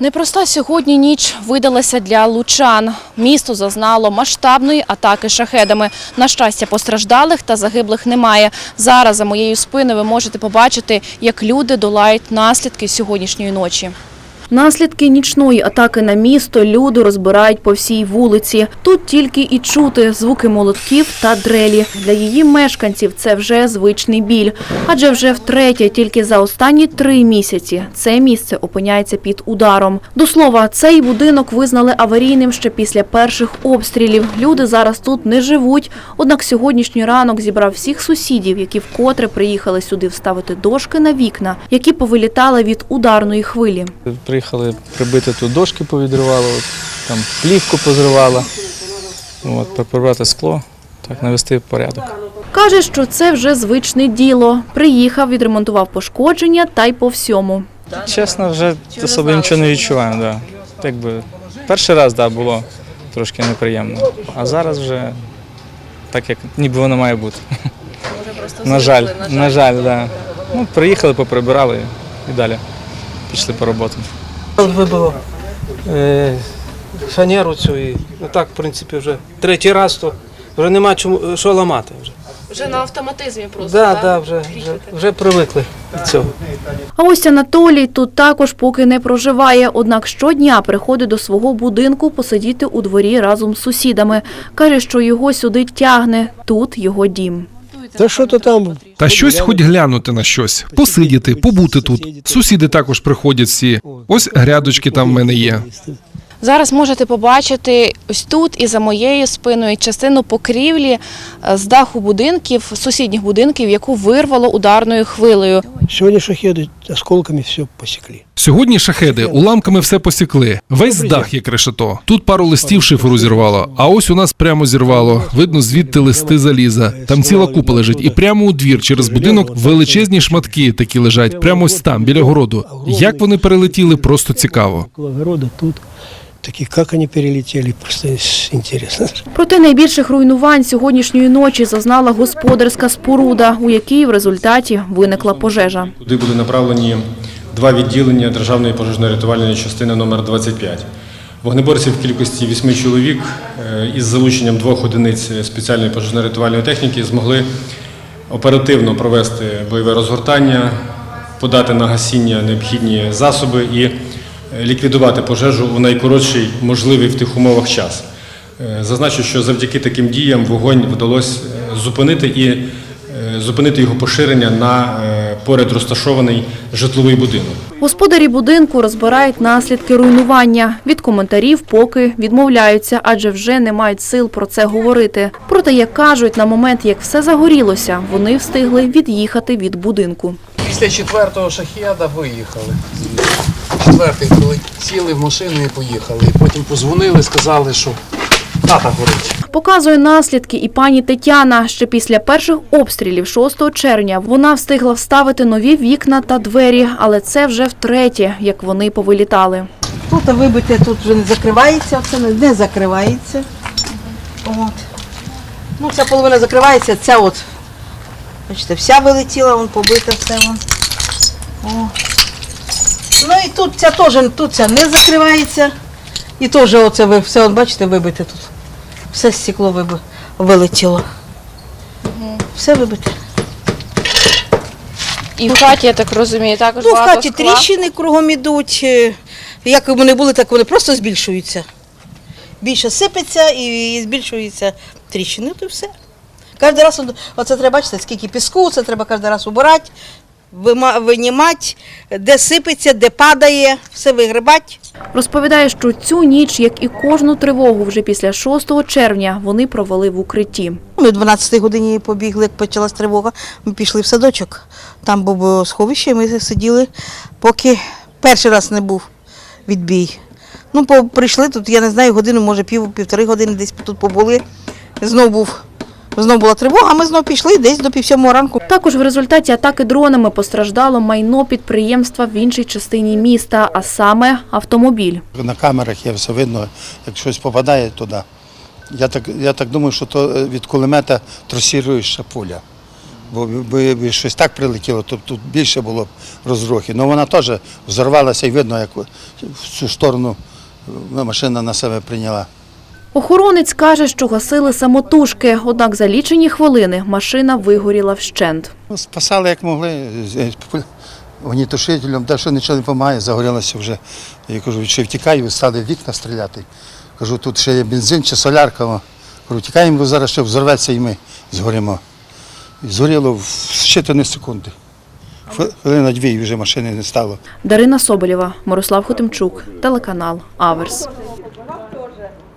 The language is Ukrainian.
Непроста сьогодні ніч видалася для лучан. Місто зазнало масштабної атаки шахедами. На щастя, постраждалих та загиблих немає. Зараз за моєю спиною ви можете побачити, як люди долають наслідки сьогоднішньої ночі. Наслідки нічної атаки на місто люди розбирають по всій вулиці. Тут тільки і чути звуки молотків та дрелі. Для її мешканців це вже звичний біль. Адже вже втретє, тільки за останні три місяці, це місце опиняється під ударом. До слова, цей будинок визнали аварійним ще після перших обстрілів. Люди зараз тут не живуть. Однак сьогоднішній ранок зібрав всіх сусідів, які вкотре приїхали сюди вставити дошки на вікна, які повилітали від ударної хвилі. Приїхали прибити тут дошки повідривало, от, там плівку позривало, от, прибрати скло, так навести порядок. Каже, що це вже звичне діло. Приїхав, відремонтував пошкодження та й по всьому. Чесно, вже особо нічого не відчуваємо. Да. Якби, перший раз да, було трошки неприємно, а зараз вже так, як ніби воно має бути. на жаль, на жаль, да. Ну, приїхали, поприбирали і далі пішли по роботі. Вибило е, фанеру цю і ну так, в принципі, вже третій раз, то вже нема чому що ламати. Вже. Вже на автоматизмі просто. Да, да, вже, вже, вже привикли до цього. А ось Анатолій тут також поки не проживає, однак щодня приходить до свого будинку посидіти у дворі разом з сусідами. Каже, що його сюди тягне, тут його дім. Та що то там? Та щось хоч глянути на щось, посидіти, побути тут. Сусіди також приходять всі. Ось грядочки там в мене є. Зараз можете побачити ось тут і за моєю спиною частину покрівлі е, з даху будинків, сусідніх будинків, яку вирвало ударною хвилею. Сьогодні шахеди осколками все посекли. Сьогодні шахеди уламками все посікли. Весь дах як решето. Тут пару листів шиферу зірвало, а ось у нас прямо зірвало. Видно звідти листи заліза. Там ціла купа лежить, і прямо у двір через будинок величезні шматки такі лежать, прямо ось там, біля городу. Як вони перелетіли, просто цікаво. Около огорода тут. Такі, як вони перелетіли, просто інтересно. Проте найбільших руйнувань сьогоднішньої ночі зазнала господарська споруда, у якій в результаті виникла пожежа. Туди були направлені два відділення Державної пожежно-рятувальної частини номер 25 Вогнеборців в кількості вісьми чоловік е, із залученням двох одиниць спеціальної пожежно-рятувальної техніки змогли оперативно провести бойове розгортання, подати на гасіння необхідні засоби і ліквідувати пожежу у найкоротший можливий в тих умовах час. Е, Зазначу, що завдяки таким діям вогонь вдалося е, зупинити і е, зупинити його поширення на е, поряд розташований житловий будинок. Господарі будинку розбирають наслідки руйнування. Від коментарів поки відмовляються, адже вже не мають сил про це говорити. Проте, як кажуть, на момент, як все загорілося, вони встигли від'їхати від будинку. Після четвертого шахіда виїхали. Четвертий коли сіли в машину і поїхали. І потім позвонили, сказали, що хата горить. Показує наслідки і пані Тетяна. Ще після перших обстрілів 6 червня вона встигла вставити нові вікна та двері, але це вже втретє, як вони повилітали. Тут вибите, тут вже не закривається, це не, не закривається. От. Ну, ця половина закривається, ця от, бачите, вся вилетіла, вон побита все. Вон. О. Ну і тут ця теж, тут ця не закривається. І теж оце ви все, от, бачите, вибите тут. Все стекло виби- вилетіло. Все вибите. І в хаті, я так розумію, також Ну, в хаті тріщини кругом ідуть. е, Як вони були, так вони просто збільшуються. Більше сипеться і збільшуються тріщини. То все. Кожен раз, оце треба бачити, скільки піску, це треба кожен раз убирати, винімати, де сипеться, де падає, все вигрибати. Розповідає, що цю ніч, як і кожну тривогу, вже після 6 червня вони провели в укритті. Ми о 12 годині побігли, як почалась тривога. Ми пішли в садочок. Там було сховище, і ми сиділи, поки перший раз не був відбій. Ну, прийшли тут, я не знаю, годину, може пів, півтори години десь тут побули. Знов був. Знов була тривога, ми знов пішли десь до пів сьомого ранку. Також в результаті атаки дронами постраждало майно підприємства в іншій частині міста, а саме автомобіль. На камерах є все видно, як щось попадає туди. Я так, я так думаю, що то е, від кулемета тросіруюча пуля. Бо би, би щось так прилетіло, то тут більше було б розрухи. Ну вона теж взорвалася і видно, як в цю сторону е, машина на себе прийняла. Охоронець каже, що гасили самотужки, однак за лічені хвилини машина вигоріла вщент. Ну, Спасали як могли. з- з- де що нічого не допомагає, загорілося вже. Я кажу, що втікаю, стали вікна стріляти. Кажу, тут ще є бензин чи солярка. Кажу, тікаємо, бо зараз ще взорветься і ми згоримо. Згоріло в щитані секунди. Хвилина дві вже машини не стало. Дарина Соболєва, Мирослав Хотимчук, телеканал Аверс.